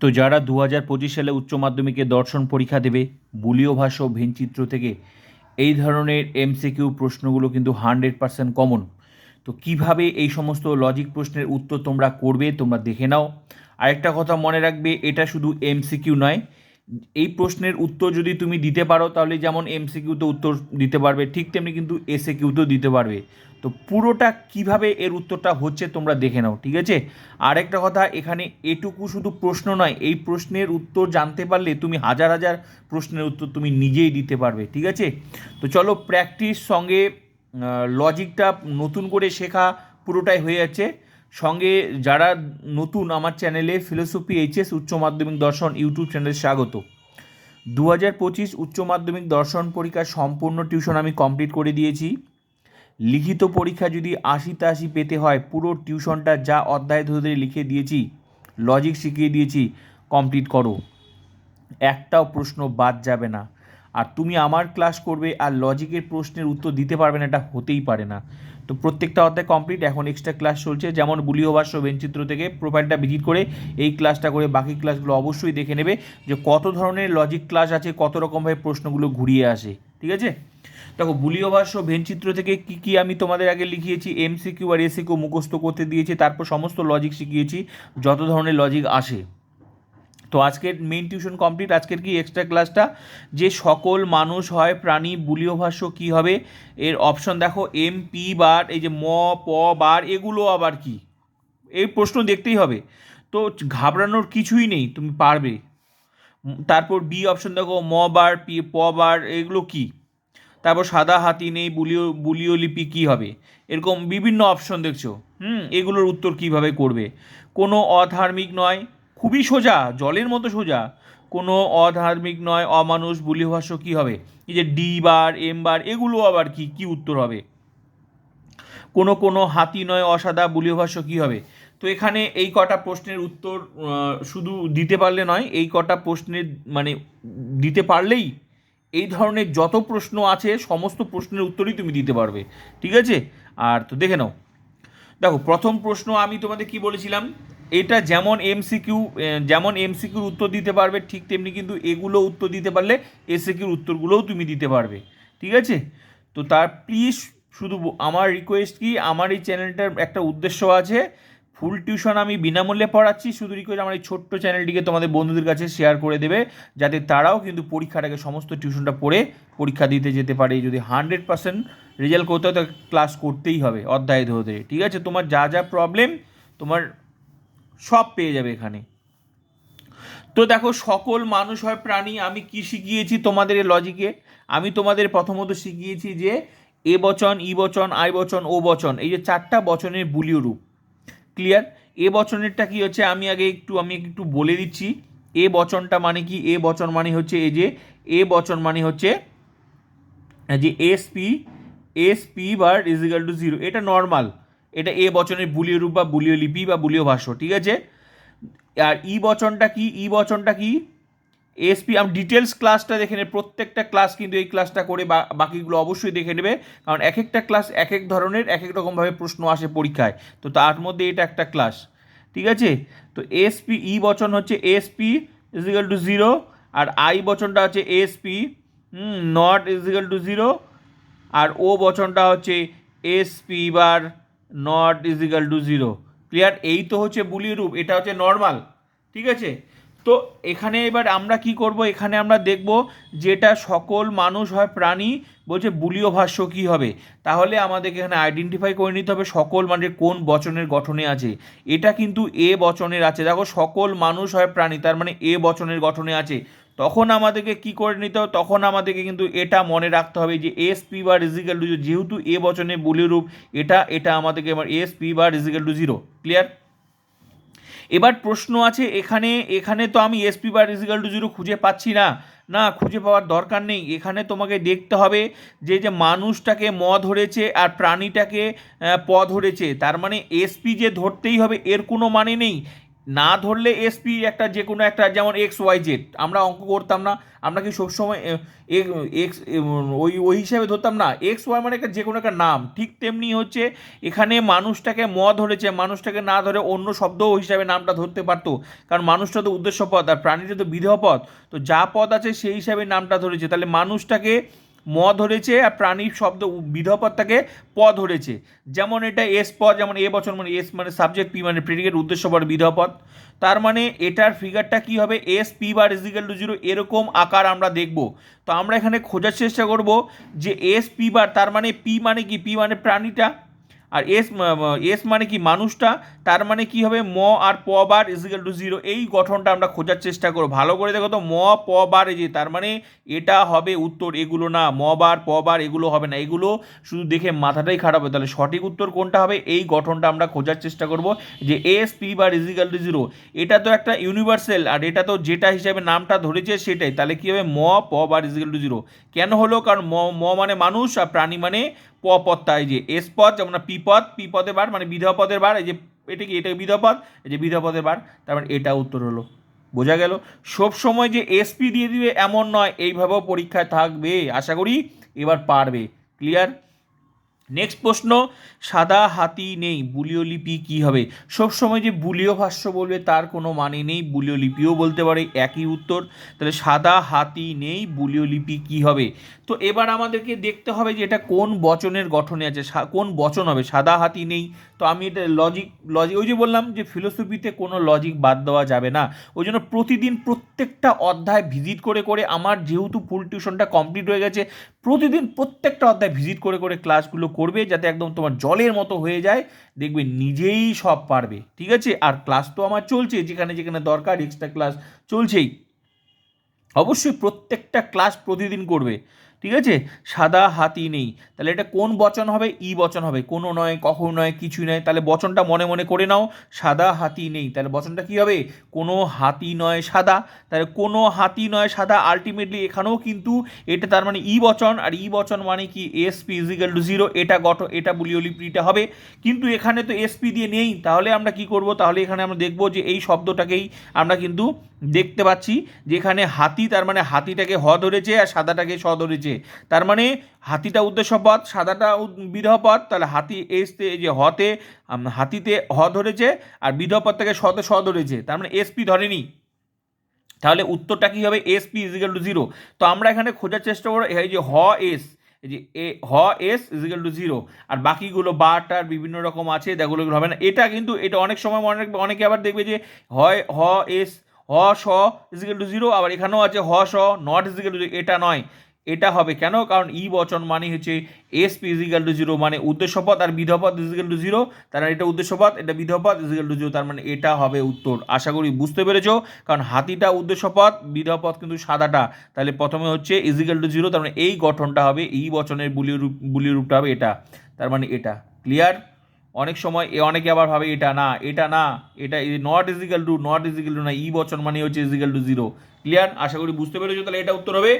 তো যারা দু হাজার পঁচিশ সালে উচ্চ মাধ্যমিকে দর্শন পরীক্ষা দেবে বুলীয় ভাষা ও ভেনচিত্র থেকে, এই ধরনের এমসিকিউ প্রশ্নগুলো কিন্তু হান্ড্রেড পার্সেন্ট কমন। তো কীভাবে এই সমস্ত লজিক প্রশ্নের উত্তর তোমরা করবে, তোমরা দেখে নাও। আরেকটা কথা মনে রাখবে, এটা শুধু এমসিকিউ নয়, এই প্রশ্নের উত্তর যদি তুমি দিতে পারো, তাহলে যেমন এমসিকিউতে উত্তর দিতে পারবে, ঠিক তেমনি কিন্তু এসএ কিউতেও দিতে পারবে। তো পুরোটা কীভাবে এর উত্তরটা হচ্ছে তোমরা দেখে নাও, ঠিক আছে? আরেকটা কথা, এখানে এটুকু শুধু প্রশ্ন নয়, এই প্রশ্নের উত্তর জানতে পারলে তুমি হাজার হাজার প্রশ্নের উত্তর তুমি নিজেই দিতে পারবে, ঠিক আছে? তো চলো প্র্যাকটিস সঙ্গে লজিকটা নতুন করে শেখা পুরোটাই হয়ে যাচ্ছে। সঙ্গে যারা নতুন আমার চ্যানেলে ফিলোসফি এইচএস উচ্চ মাধ্যমিক দর্শন ইউটিউব চ্যানেলে স্বাগত। দু হাজার পঁচিশ উচ্চ মাধ্যমিক দর্শন পরীক্ষার সম্পূর্ণ টিউশন আমি কমপ্লিট করে দিয়েছি। লিখিত পরীক্ষা যদি আশি পেতে হয়, পুরো টিউশনটা যা অধ্যায় ধরে ধরে লিখে দিয়েছি লজিক শিখিয়ে দিয়েছি কমপ্লিট করো। একটাও প্রশ্ন বাদ যাবে না। আর তুমি আমার ক্লাস করবে আর লজিকের প্রশ্নের উত্তর দিতে পারবে না, এটা হতেই পারে না। তো প্রত্যেকটা অধ্যায় কমপ্লিট এখন এক্সট্রা ক্লাস চলছে। যেমন বুলীয় ভাষ্য বেঞ্চিত্র থেকে প্রোফাইলটা ভিজিট করে এই ক্লাসটা করে বাকি ক্লাসগুলো অবশ্যই দেখে নেবে যে কত ধরনের লজিক ক্লাস আছে, কত রকমভাবে প্রশ্নগুলো ঘুরিয়ে আসে। ঠিক আছে? দেখো বুলীয় ভাষ্য ভেনচিত্র থেকে কি কি আমি তোমাদের আগে লিখিয়েছি এমসিকিউ আর এসিকিউ মুখস্থ করতে দিয়েছি, তারপর সমস্ত লজিক শিখিয়েছি, যত ধরনের লজিক আসে। তো আজকের মেইন টিউশন কমপ্লিট আজকের কি এক্সট্রা ক্লাসটা যে সকল মানুষ হয়, প্রাণী বুলীয় ভাষ্য কী হবে? এর অপশন দেখো এম পি বার, এই যে ম, প বার, এগুলো আবার কি? এই প্রশ্ন দেখতেই হবে। তো ঘাবড়ানোর কিছুই নেই, তুমি পারবে। তারপর বি অপশন দেখো, ম বার পি প বার, এগুলো কি? তারপর সাদা হাতি নেই বুলিও বুলিও লিপি কী হবে? এরকম বিভিন্ন অপশন দেখছ। হুম। এগুলোর উত্তর কীভাবে করবে? কোনো অধার্মিক নয় খুবই সোজা জলের মতো সোজা। কোনো অধার্মিক নয় অমানুষ বুলীয় ভাষ্য কী হবে? এই যে ডি বার এম বার এগুলো আবার কি কি উত্তর হবে? কোনো কোনো হাতি নয় অসাদা বুলীয় ভাষ্য কী হবে? তো এখানে এই কটা প্রশ্নের উত্তর শুধু দিতে পারলে নয় এই কটা প্রশ্নের মানে দিতে পারলেই এই ধরনের যত প্রশ্ন আছে, সমস্ত প্রশ্নের উত্তরই তুমি দিতে পারবে। ঠিক আছে? আর তো দেখে নাও। দেখো, প্রথম প্রশ্ন আমি তোমাদের কি বলেছিলাম? এটা যেমন এমসিকিউ যেমন এমসিকিউর উত্তর দিতে পারবে, ঠিক তেমনি কিন্তু এগুলো উত্তর দিতে পারলে এসিকিউর উত্তরগুলোও তুমি দিতে পারবে। ঠিক আছে? তো তার প্লিজ শুধু আমার রিকোয়েস্ট কি, আমার এই চ্যানেলটার একটা উদ্দেশ্য আছে ফুল টিউশন আমি বিনামূল্যে পড়াচ্ছি, শুধু রিকোয়েস্ট আমার এই ছোট্ট চ্যানেলটিকে তোমাদের বন্ধুদের কাছে শেয়ার করে দেবে, যাতে তারাও কিন্তু পরীক্ষাটাকে সমস্ত টিউশনটা পড়ে পরীক্ষা দিতে যেতে পারে। যদি হান্ড্রেড পার্সেন্ট রেজাল্ট করতে হয় তো ক্লাস করতেই হবে, অধ্যায় ধরে ঠিক আছে? তোমার যা যা প্রবলেম তোমার সব পেয়ে যাবে এখানে। তো দেখো, সকল মানুষ হয় প্রাণী, আমি কি শিখিয়েছি তোমাদের লজিকে আমি তোমাদের প্রথমত শিখিয়েছি যে, এ বচন, ই বচন, আই বচন, ও বচন, এই যে চারটা বচনের বুলীয় রূপ। ক্লিয়ার এ বচনেরটা কি হচ্ছে? আমি আগে একটু, আমি একটু বলে দিচ্ছি। এ বচনটা মানে কি? এ বচন মানে হচ্ছে এই যে, এ বচন মানে হচ্ছে যে S P S P bar equal to zero এটা নর্মাল এটা এ বচনের বুলীয় রূপ বা বুলীয় লিপি বা বুলীয় ভাষ্য, ঠিক আছে? আর ই বচনটা কি? ই বচনটা কি? এসপি আমি ডিটেলস ক্লাসটা দেখে নেবে, প্রত্যেকটা ক্লাস কিন্তু এই ক্লাসটা করে বা, বাকিগুলো অবশ্যই দেখে নেবে, কারণ এক একটা ক্লাস এক এক ধরনের এক এক রকমভাবে প্রশ্ন আসে পরীক্ষায়, তো তার মধ্যে এটা একটা ক্লাস ঠিক আছে? তো এসপি ই বচন হচ্ছে এসপি ইজিক্যাল টু জিরো আর আই বচনটা হচ্ছে SP not equal to zero R O বচনটা হচ্ছে SP bar not equal to zero clear এই তো হচ্ছে বুলি রূপ এটা হচ্ছে নর্মাল ঠিক আছে? তো এখানে এবার আমরা কি করব? এখানে আমরা দেখব যেটা সকল মানুষ হয় প্রাণী বলছে বুলীয় ভাষ্য কী হবে? তাহলে আমাদেরকে এখানে আইডেন্টিফাই করে নিতে হবে সকল মানে কোন বচনের গঠনে আছে। এটা কিন্তু এ বচনের আছে। দেখো সকল মানুষ হয় প্রাণী, তার মানে এ বচনের গঠনে আছে। তখন আমাদেরকে কি করে নিতে হবে? তখন আমাদেরকে কিন্তু এটা মনে রাখতে হবে যে S P bar equal to যেহেতু এ বচনে বুলীয় রূপ, এটা এটা আমাদেরকে এবার S P bar equal to zero clear এবার প্রশ্ন আছে, এখানে এখানে তো আমি এসপি বা ইজিক্যাল টু জিরো খুঁজে পাচ্ছি না। না, খুঁজে পাওয়ার দরকার নেই। এখানে তোমাকে দেখতে হবে যে যে মানুষটাকে ম ধরেছে আর প্রাণীটাকে প ধরেছে। তার মানে এসপি যে ধরতেই হবে, এর কোনো মানে নেই। না ধরলে এসপি একটা যে কোনো একটা, যেমন এক্স ওয়াই জেড আমরা অঙ্ক করতাম না, আমরা কি সবসময় এক্স ওই ওই হিসাবে ধরতাম না? এক্স ওয়াই মানে একটা যে কোনো একটা নাম, ঠিক তেমনি হচ্ছে এখানে মানুষটাকে ম ধরেছে, মানুষটাকে না ধরে অন্য শব্দ হিসাবে নামটা ধরতে পারতো, কারণ মানুষটা তো উদ্দেশ্য পদ আর প্রাণীটা তো বিধেয় পদ তো যা পদ আছে সেই হিসাবে নামটা ধরেছে, তাহলে মানুষটাকে ম ধরেছে আর প্রাণীর শব্দ বিধপদটাকে প ধরেছে। যেমন এটা এস পদ যেমন এ বছর মানে এস মানে সাবজেক্ট পি মানে প্রেডিকেট উদ্দেশ্য পর বিধপদ তার মানে এটার ফিগারটা কি হবে? S, P bar equal to zero এরকম আকার আমরা দেখব। তো আমরা এখানে খোঁজার চেষ্টা করব যে এস, পি বার, তার মানে পি মানে কি? পি মানে প্রাণীটা। আর এস এস মানে কি মানুষটা? তার মানে কি হবে? ম আর প বার ইজিক্যাল টু জিরো এই গঠনটা আমরা খোঁজার চেষ্টা করব। ভালো করে দেখো তো, ম, প, বার এই যে, তার মানে এটা হবে উত্তর, এগুলো না। ম বার, প বার এগুলো হবে না। এগুলো শুধু দেখে মাথাটাই খারাপ হবে। তাহলে সঠিক উত্তর কোনটা হবে? এই গঠনটা আমরা খোঁজার চেষ্টা করব যে S P bar equal to zero এটা তো একটা ইউনিভার্সাল আর এটা তো যেটা হিসাবে নামটা ধরেছে সেটাই। তাহলে কি হবে? ম, প বার ইজিক্যাল টু জিরো কেন হলো? কারণ ম ম মানে মানুষ আর প্রাণী মানে প পদটা এই যে এস পদ, যেমন পি পদ, পি পদের বার মানে বিধা পদের বার, এই যে এটা কি? এটা বিধা পদ? এই যে বিধা পদের বার, তার মানে এটা উত্তর হলো। বোঝা গেল? সব সময় যে এসপি দিয়ে দিবে এমন নয়, এইভাবেও পরীক্ষায় থাকবে। আশা করি এবার পারবে। ক্লিয়ার নেক্সট প্রশ্ন, সাদা হাতি নেই বুলীয় লিপি কী হবে? সবসময় যে বুলীয় ভাষ্য বলবে তার কোনো মানে নেই বুলীয় লিপিও বলতে পারে, একই উত্তর। তাহলে সাদা হাতি নেই বুলীয় লিপি কী হবে? তো এবার আমাদেরকে দেখতে হবে যে এটা কোন বচনের গঠনে আছে কোন বচন হবে, সাদা হাতি নেই। তো আমি এটা লজিক লজিক ওই যে বললাম যে ফিলোসফিতে কোনো লজিক বাদ দেওয়া যাবে না। ওই জন্য প্রতিদিন প্রত্যেকটা অধ্যায় ভিজিট করে করে আমার যেহেতু ফুল টিউশনটা কমপ্লিট হয়ে গেছে, প্রতিদিন প্রত্যেকটা অধ্যায় ভিজিট করে করে ক্লাসগুলো করবে যাতে একদম তোমার জলের মতো হয়ে যায়, দেখবে নিজেই সব পারবে, ঠিক আছে? আর ক্লাস তো আমার চলছে, যেখানে যেখানে দরকার এক্সট্রা ক্লাস চলছেই। অবশ্যই প্রত্যেকটা ক্লাস প্রতিদিন করবে। ঠিক আছে? সাদা হাতি নেই। তাহলে এটা কোন বচন হবে? ই বচন হবে। কোনো নয়, কখন নয়, কিছুই নয়। তাহলে বচনটা মনে মনে করে নাও। সাদা হাতি নেই। তাহলে বচনটা কি হবে? কোনো হাতি নয় সাদা। তাহলে কোনো হাতি নয় সাদা আলটিমেটলি এখানেও কিন্তু এটা তার মানে ই বচন। আর ই বচন মানে কি? এসপি ইজিক্যাল টু জিরো এটা গঠ এটা বুলিও লিপিটা হবে। কিন্তু এখানে তো এসপি দিয়ে নেই। তাহলে আমরা কি করব? তাহলে এখানে আমরা দেখব যে এই শব্দটাকেই আমরা কিন্তু দেখতে পাচ্ছি। যেখানে হাতি তার মানে হাতিটাকে হ ধরেছে আর সাদাটাকে স ধরেছে। তার মানে হাতিটা উদ্দেশ্য পদ সাদাটা বিধ পদ তাহলে হাতি এসতে যে হতে হাতিতে হ ধরেছে আর বিধ পদটাকে সতে স ধরেছে। তার মানে এসপি ধরেনি। তাহলে উত্তরটা কী হবে? SP equal to zero. তো আমরা এখানে খোঁজার চেষ্টা করব, এই যে হ এস, এই যে এ, হ এস ইজিক্যাল টু জিরো। আর বাকিগুলো বার টার বিভিন্ন রকম আছে এগুলো হবে না। এটা কিন্তু, এটা অনেক সময় অনেক অনেকে আবার দেখবে যে হয় হ এস, হ স ইজিক্যাল টু জিরো, আবার এখানেও আছে হ স, নট ইজিক্যাল টু এটা নয়। এটা হবে কেন? কারণ ই বচন মানে হচ্ছে S P equal to zero মানে উদ্দেশ্যপদ আর বিধপদ ইজিক্যাল টু জিরো তার এটা উদ্দেশ্যপদ এটা বিধপদ ইজিক্যাল টু জিরো তার মানে এটা হবে উত্তর। আশা করি বুঝতে পেরেছ? কারণ হাতিটা উদ্দেশ্যপদ বিধপদ কিন্তু সাদাটা। তাহলে প্রথমে হচ্ছে ইজিক্যাল টু জিরো তার মানে এই গঠনটা হবে, ই বচনের বুলীয় রূপ বুলীয় রূপটা হবে এটা। তার মানে এটা। ক্লিয়ার অনেক সময় এ অনেকে আবার ভাবে এটা না এটা না, এটা not equal to not equal to না, ই বচন মানে হচ্ছে ইজিক্যাল টু জিরো ক্লিয়ার আশা করি বুঝতে পেরেছ, তাহলে এটা উত্তর হবে।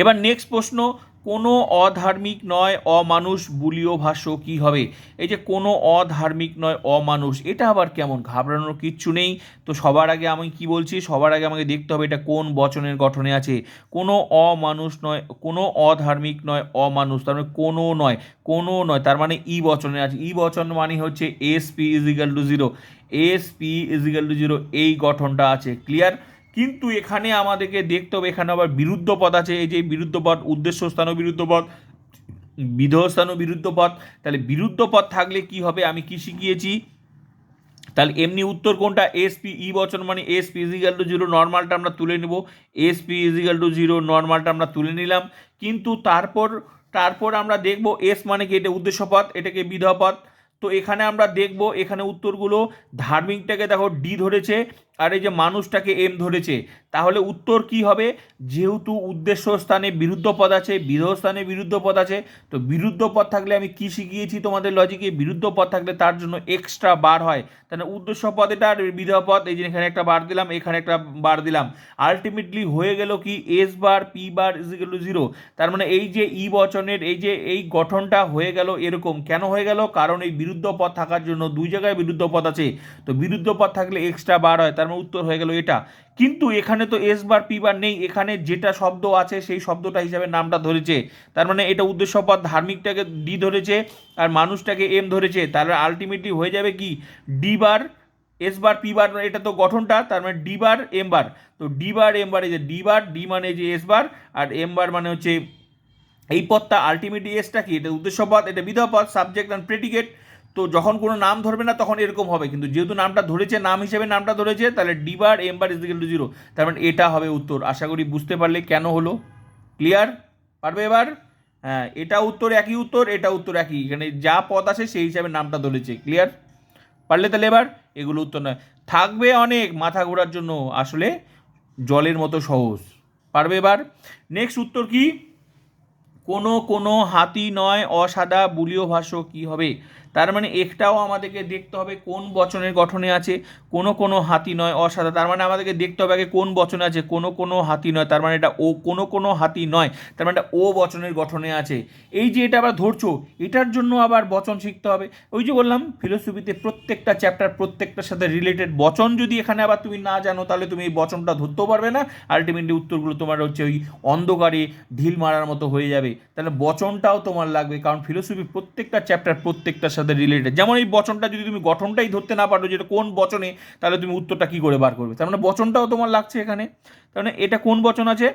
এবার নেক্সট প্রশ্ন, কোনো অধার্মিক নয়, অমানুষ, বুলীয় ভাষ্য কি হবে? এই যে কোনো অধার্মিক নয়, অমানুষ, এটা আবার কেমন? ঘাবড়ানোর কিচ্ছু নেই। তো সবার আগে আমি কি বলছি? সবার আগে আমাকে দেখতে হবে এটা কোন বচনের গঠনে আছে। কোনো অমানুষ নয়, কোনো অধার্মিক নয়, অমানুষ, তার মানে কোনো নয় কোনো নয়, তার মানে ই বচনে আছে। ই বচন মানে হচ্ছে S P equal to zero S P equal to zero এই গঠনটা আছে। ক্লিয়ার কিন্তু এখানে আমাদেরকে দেখতে হবে, এখানে আবার বিরুদ্ধ পদ আছে, এই যে বিরুদ্ধ পদ উদ্দেশ্য স্থানও বিরুদ্ধ পদ বিধস্থানও বিরুদ্ধ পদ তাহলে বিরুদ্ধ পদ থাকলে কি হবে? আমি কি শিখিয়েছি? তাহলে এমনি উত্তর কোনটা? এসপি ই বচন মানে এসপি ইজিক্যাল টু জিরো নর্মালটা আমরা তুলে নেব। এসপি ইজিক্যাল টু জিরো নর্মালটা আমরা তুলে নিলাম। কিন্তু তারপর তারপর আমরা দেখব এস মানে কি? এটা উদ্দেশ্য পদ এটাকে বিধা পদ তো এখানে আমরা দেখব, এখানে উত্তরগুলো ধার্মিকটাকে দেখো ডি ধরেছে। আর এই যে মানুষটাকে এম ধরেছে, তাহলে উত্তর কি হবে? যেহেতু উদ্দেশ্য স্থানে বিরুদ্ধ পদ আছে বিধেয় স্থানে বিরুদ্ধ পদ আছে, তো বিরুদ্ধ পদ থাকলে আমি কি শিখিয়েছি তোমাদের লজিকে বিরুদ্ধ পদ থাকলে তার জন্য এক্সট্রা বার হয়। তাহলে উদ্দেশ্য পদ এটা আর বিধেয় পদ, এই যে এখানে একটা বার দিলাম, এখানে একটা বার দিলাম। আলটিমেটলি হয়ে গেল কি? S bar P bar equal to zero তার মানে এই যে ই বচনের, এই যে এই গঠনটা হয়ে গেল এরকম। কেন হয়ে গেল? কারণ এই বিরুদ্ধ পদ থাকার জন্য দুই জায়গায় বিরুদ্ধ পদ আছে। তো বিরুদ্ধ পদ থাকলে এক্সট্রা বার হয়। তার মানে উত্তর হয়ে গেল এটা। কিন্তু এখানে তো এস বার পি বার নেই। এখানে যেটা শব্দ আছে, সেই শব্দটা হিসাবে নামটা ধরেছে। তার মানে এটা উদ্দেশ্য পদ ধার্মিকটাকে ডি ধরেছে আর মানুষটাকে এম ধরেছে। তাহলে আলটিমেটলি হয়ে যাবে কি? D bar S bar P bar এটা তো গঠনটা, তার মানে ডি বার এম বার তো ডি বার এম বার এই যে ডি বার ডি মানে যে এস বার আর এম বার মানে হচ্ছে এই পদটা আলটিমেটলি এসটা কি? এটা উদ্দেশ্য পদ এটা বিধেয় পদ সাবজেক্ট অ্যান্ড প্রেডিকেট তো যখন কোনো নাম ধরবে না, তখন এরকম হবে। কিন্তু যেহেতু নামটা ধরেছে, নাম হিসেবে নামটা ধরেছে, তাহলে D bar M bar is to zero তার মানে এটা হবে উত্তর। আশা করি বুঝতে পারলে কেন হলো? ক্লিয়ার পারবে এবার? হ্যাঁ এটা উত্তর একই উত্তর, এটা উত্তর একই। এখানে যা পদ আছে, সেই হিসাবে নামটা ধরেছে। ক্লিয়ার পারলে তাহলে এবার? এগুলো উত্তর নয়। থাকবে অনেক মাথা ঘোরার জন্য। আসলে জলের মতো সহজ। পারবে এবার? নেক্সট উত্তর কি? কোনো কোনো হাতি নয়, অসাদা, বুলীয় ভাষ্য কি হবে? তার মানে একটাও আমাদেরকে দেখতে হবে কোন বচনের গঠনে আছে, কোনো কোনো হাতি নয় অসাদা তার মানে আমাদেরকে দেখতে হবে আগে কোন বচনে আছে, কোনো কোনো হাতি নয়, তার মানে এটা ও, কোনো কোনো হাতি নয়, তার মানে এটা ও বচনের গঠনে আছে। এই যে এটা আবার ধরছো, এটার জন্য আবার বচন শিখতে হবে। ওই যে বললাম ফিলোসফিতে প্রত্যেকটা চ্যাপ্টার প্রত্যেকটার সাথে রিলেটেড বচন যদি এখানে আবার তুমি না জানো, তাহলে তুমি এই বচনটা ধরতেও পারবে না। আলটিমেটলি উত্তরগুলো তোমার হচ্ছে ওই অন্ধকারে ঢিল মারার মতো হয়ে যাবে। তাহলে বচনটাও তোমার লাগবে, কারণ ফিলোসফি প্রত্যেকটা চ্যাপ্টার প্রত্যেকটার সাথে রিলেটেড যেমন এই বচনটা যদি তুমি গঠনটাই ধরতে না পারো যেটা কোন বচনে, তাহলে তুমি উত্তরটা কী করে বার করবে? তার মানে বচনটাও তোমার লাগছে এখানে। তার মানে এটা কোন বচন আছে?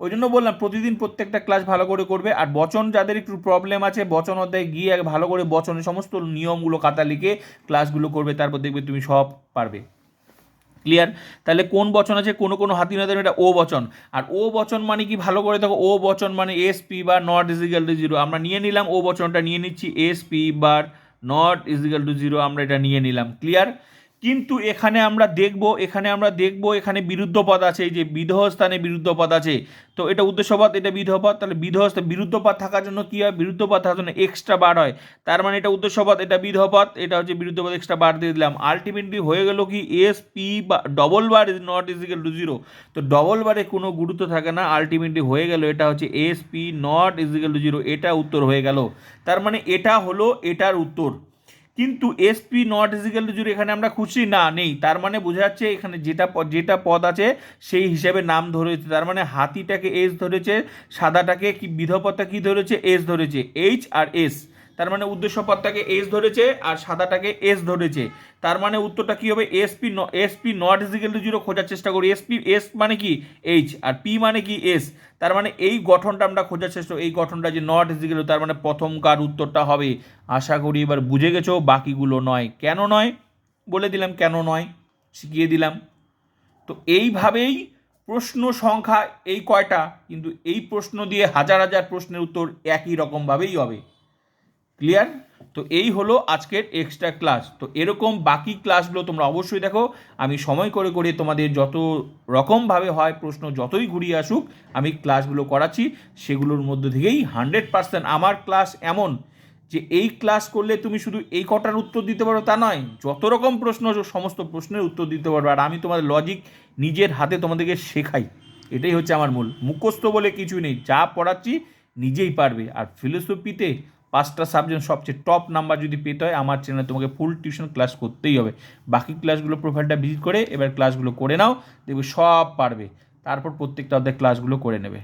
ওই জন্য বললাম, প্রতিদিন প্রত্যেকটা ক্লাস ভালো করে করবে। আর বচন যাদের একটু প্রবলেম আছে, বচন অধ্যায় গিয়ে ভালো করে বচনের সমস্ত নিয়মগুলো খাতা লিখে ক্লাসগুলো করবে, তারপর দেখবে তুমি সব পারবে। ক্লিয়ার তাহলে কোন বচন আছে? কোনো কোনো হাতি নয় এটা ও বচন। আর ও বচন মানে কি? ভালো করে দেখো ও বচন মানে S P bar not equal to zero আমরা নিয়ে নিলাম ও বচনটা নিয়ে নিচ্ছি S P bar not equal to zero আমরা এটা নিয়ে নিলাম ক্লিয়ার কিন্তু এখানে আমরা দেখব, এখানে আমরা দেখব, এখানে বিরুদ্ধ পদ আছে, এই যে বিধহ স্থানে বিরুদ্ধ পদ আছে। তো এটা উদ্দেশ্যপদ, এটা বিধহ পদ তাহলে বিধহ বিরুদ্ধ পদ থাকার জন্য কী হয়? বিরুদ্ধ পদ থাকার জন্য এক্সট্রা বার হয়। তার মানে এটা উদ্দেশ্যপদ, এটা বিধহ পদ এটা হচ্ছে বিরুদ্ধ পদ এক্সট্রা বার দিয়ে দিলাম। আলটিমেটলি হয়ে গেল কি? S P bar double bar is not equal to zero তো ডবল বারে কোনো গুরুত্ব থাকে না। আলটিমেটলি হয়ে গেল, এটা হচ্ছে S P not equal to zero এটা উত্তর হয়ে গেল। তার মানে এটা হলো, এটার উত্তর। কিন্তু SP not equal to zero এখানে আমরা খুশি? না, নেই। তার মানে বোঝা যাচ্ছে এখানে যেটা যেটা পদ আছে সেই হিসাবে নাম ধরেছে। তার মানে হাতিটাকে এস ধরেছে, সাদাটাকে কি বিধপতা কি ধরেছে? এস ধরেছে। এইচ আর এস তার মানে উদ্দেশ্য পদটাকে এস ধরেছে আর সাদাটাকে এস ধরেছে। তার মানে উত্তরটা কি হবে? SP SP not equal to zero খোঁজার চেষ্টা করি। এসপি এস মানে কি? এইচ আর পি মানে কি? এস তার মানে এই গঠনটা আমরা খোঁজার চেষ্টা, এই গঠনটা যে নট ইজিক্যাল তার মানে প্রথমকার উত্তরটা হবে। আশা করি এবার বুঝে গেছো, বাকিগুলো নয়। কেন নয়? বলে দিলাম কেন নয়, শিখিয়ে দিলাম। তো এইভাবেই প্রশ্ন সংখ্যা এই কয়টা, কিন্তু এই প্রশ্ন দিয়ে হাজার হাজার প্রশ্নের উত্তর একই রকমভাবেই হবে। ক্লিয়ার তো এই হলো আজকের এক্সট্রা ক্লাস তো এরকম বাকি ক্লাসগুলো তোমরা অবশ্যই দেখো। আমি সময় করে করে তোমাদের যত রকমভাবে হয় প্রশ্ন যতই ঘুরিয়ে আসুক, আমি ক্লাসগুলো করাচ্ছি। সেগুলোর মধ্যে থেকেই হান্ড্রেড পার্সেন্ট আমার ক্লাস এমন যে এই ক্লাস করলে তুমি শুধু এই কটার উত্তর দিতে পারো তা নয়, যত রকম প্রশ্ন সমস্ত প্রশ্নের উত্তর দিতে পারবে। আর আমি তোমাদের লজিক নিজের হাতে তোমাদেরকে শেখাই। এটাই হচ্ছে আমার মূল। মুখস্থ বলে কিছুই নেই। যা পড়াচ্ছি নিজেই পারবে। আর ফিলোসফিতে পাঁচটা সাবজেক্ট সবচেয়ে টপ নাম্বার যদি পেতে হয়, আমার চ্যানেলে তোমাকে ফুল টিউশন ক্লাস করতেই হবে। বাকি ক্লাসগুলো প্রোফাইলটা ভিজিট করে, এবার ক্লাসগুলো করে নাও, দেখবে সব পারবে। তারপর প্রত্যেকটা অধ্যায় ক্লাসগুলো করে নেবে।